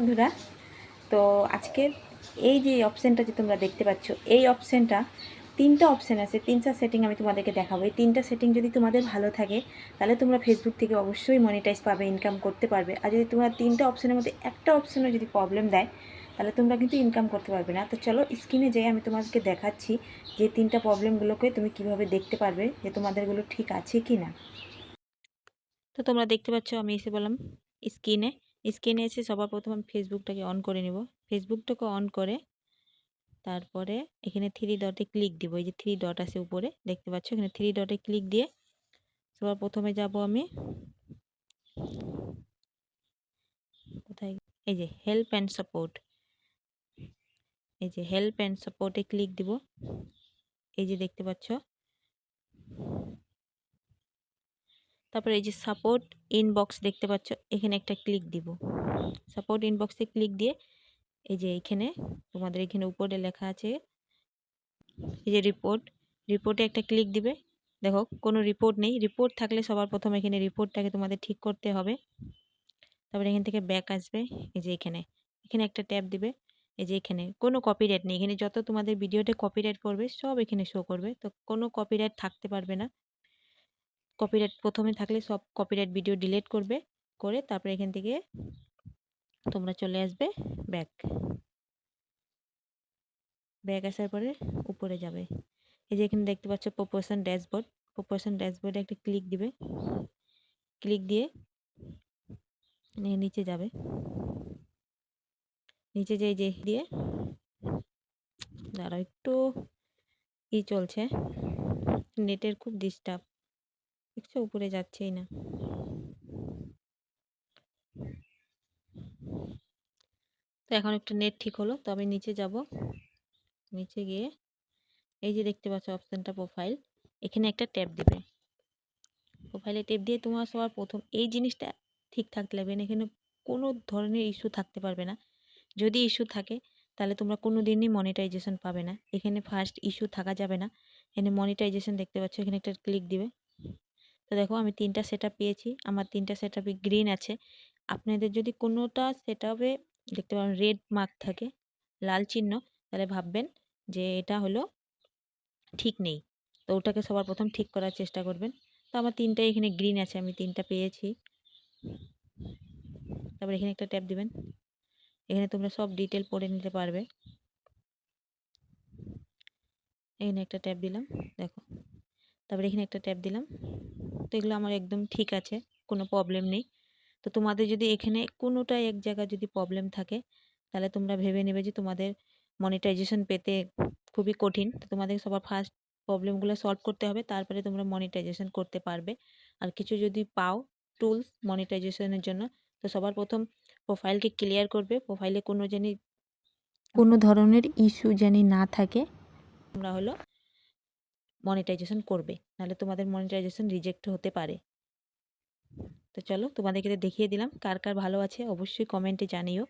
বন্ধুরা। তো আজকে এই যে অপশানটা যে তোমরা দেখতে পাচ্ছ, এই অপশানটা তিনটা অপশান আছে, তিনটা সেটিং আমি তোমাদেরকে দেখাবো। এই তিনটা সেটিং যদি তোমাদের ভালো থাকে, তাহলে তোমরা ফেসবুক থেকে অবশ্যই মনিটাইজ পাবে ইনকাম করতে পারবে। আর যদি তোমরা তিনটা অপশানের মধ্যে একটা অপশানে যদি প্রবলেম দেয়, তাহলে তোমরা কিন্তু ইনকাম করতে পারবে না। তো চলো স্ক্রিনে যেয়ে আমি তোমাদেরকে দেখাচ্ছি যে তিনটা প্রবলেমগুলোকে তুমি কীভাবে দেখতে পারবে, যে তোমাদেরগুলো ঠিক আছে কি না তো তোমরা দেখতে পাচ্ছ, আমি এসে বললাম স্ক্রিনে স্ক্রিনে এসে সবার প্রথম আমি ফেসবুকটাকে অন করে নেব। ফেসবুকটাকে অন করে তারপরে এখানে থ্রি ডটে ক্লিক দিব। এই যে থ্রি ডট আছে উপরে, দেখতে পাচ্ছ? এখানে থ্রি ডটে ক্লিক দিয়ে সবার প্রথমে যাব আমি কোথায়? এই যে হেল্প অ্যান্ড সাপোর্ট এই যে হেল্প অ্যান্ড সাপোর্টে ক্লিক দিব। এই যে দেখতে পাচ্ছ? তারপরে এই যে সাপোর্ট ইনবক্স দেখতে পাচ্ছ, এখানে একটা ক্লিক দিব। সাপোর্ট ইনবক্সে ক্লিক দিয়ে এই যে এখানে, তোমাদের এখানে উপরে লেখা আছে, এই যে রিপোর্ট রিপোর্টে একটা ক্লিক দিবে। দেখো, কোনো রিপোর্ট নেই। রিপোর্ট থাকলে সবার প্রথম এখানে রিপোর্টটাকে তোমাদের ঠিক করতে হবে। তারপরে এখান থেকে ব্যাক আসবে, এই যে এখানে। এখানে একটা ট্যাব দিবে, এই যে এখানে। কোনো কপিরাইট নেই। এখানে যত তোমাদের ভিডিওতে কপিরাইট করবে, সব এখানে শো করবে। তো কোনো কপিরাইট থাকতে পারবে না। কপিরাইট প্রথমে থাকলে সব কপিরাইট ভিডিও ডিলিট করবে, করে তারপরে এখান থেকে তোমরা চলে আসবে ব্যাক ব্যাক আসার পরে উপরে যাবে। এই যে এখানে দেখতে পাচ্ছ প্রপোর্শন ড্যাশবোর্ড প্রপোর্শন ড্যাশবোর্ডে একটা ক্লিক দিবে। ক্লিক দিয়ে নিচে যাবে। নিচে যে যে দিয়ে দাঁড়াও, একটু ই চলছে। নেটের খুব ডিস্টার্ব দেখছ উপরে যাচ্ছেই না। তো এখন একটু নেট ঠিক হলো, তো আমি নিচে যাব। নিচে গিয়ে এই যে দেখতে পাচ্ছ অপশানটা প্রোফাইল এখানে একটা ট্যাপ দিবে। প্রোফাইলে ট্যাব দিয়ে তোমার সবার প্রথম এই জিনিসটা ঠিক থাকতে লাগবে না এখানে কোনো ধরনের ইস্যু থাকতে পারবে না। যদি ইস্যু থাকে, তাহলে তোমরা কোনো দিনই মনিটাইজেশন পাবে না। এখানে ফার্স্ট ইস্যু থাকা যাবে না। এখানে মনিটাইজেশন দেখতে পাচ্ছ, এখানে একটা ক্লিক দিবে। তো দেখো আমি তিনটা সেট পেয়েছি। আমার তিনটা সেট গ্রিন আছে। আপনাদের যদি কোনোটা সেট দেখতে পাবেন রেড মার্ক থাকে, লাল চিহ্ন, তাহলে ভাববেন যে এটা হলো ঠিক নেই। তো ওটাকে সবার প্রথম ঠিক করার চেষ্টা করবেন। তো আমার তিনটা এখানে গ্রিন আছে, আমি তিনটা পেয়েছি। তারপর এখানে একটা ট্যাপ দিবেন। এখানে তোমরা সব ডিটেল পড়ে নিতে পারবে। এখানে একটা ট্যাপ দিলাম, দেখো। তারপরে এখানে একটা ট্যাপ দিলাম। তো এগুলো আমার একদম ঠিক আছে, কোনো প্রবলেম নেই। তো তোমাদের যদি এখানে কোনোটাই এক জায়গায় যদি প্রবলেম থাকে, তাহলে তোমরা ভেবে নেবে যে তোমাদের মনিটাইজেশন পেতে খুবই কঠিন। তো তোমাদের সবার ফার্স্ট প্রবলেমগুলো সলভ করতে হবে, তারপরে তোমরা মনিটাইজেশন করতে পারবে। আর কিছু যদি পাও টুলস মনিটাইজেশনের জন্য, তো সবার প্রথম প্রোফাইলকে ক্লিয়ার করবে। প্রোফাইলে কোনো জানি কোনো ধরনের ইস্যু জানি না থাকে। তোমরা হলো মনিটাইজেশন করবে। নাহলে তোমাদের মনিটাইজেশন রিজেক্ট হতে পারে। তো চলো তোমাদেরকে দেখিয়ে দিলাম, কার কার ভালো আছে অবশ্যই কমেন্টে জানিও।